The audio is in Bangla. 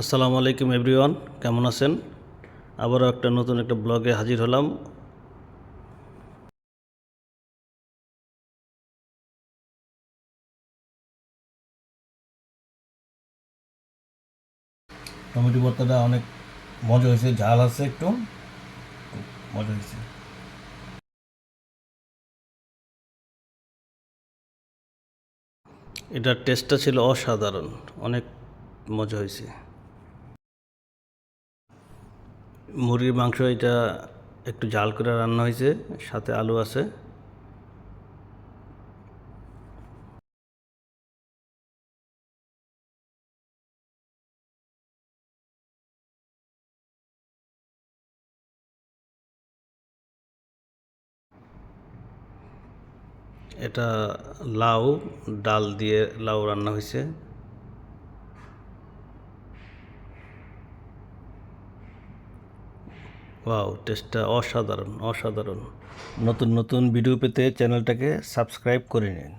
আসসালামু আলাইকুম এভরিওয়ান কেমন আছেন? আবারও একটা নতুন একটা ব্লগে হাজির হলাম। টমেটো ভর্তাটা অনেক মজা হয়েছে, ঝাল আছে একটু, মজা হয়েছে। এটার টেস্টটা ছিল অসাধারণ, অনেক মজা হয়েছে। মুরগির মাংস এটা একটু জাল করে রান্না হয়েছে, সাথে আলু আছে। এটা লাউ, ডাল দিয়ে লাউ রান্না হয়েছে। ওয়াও, টেস্টটা অসাধারণ অসাধারণ। নতুন নতুন ভিডিও পেতে চ্যানেলটাকে সাবস্ক্রাইব করে নিন।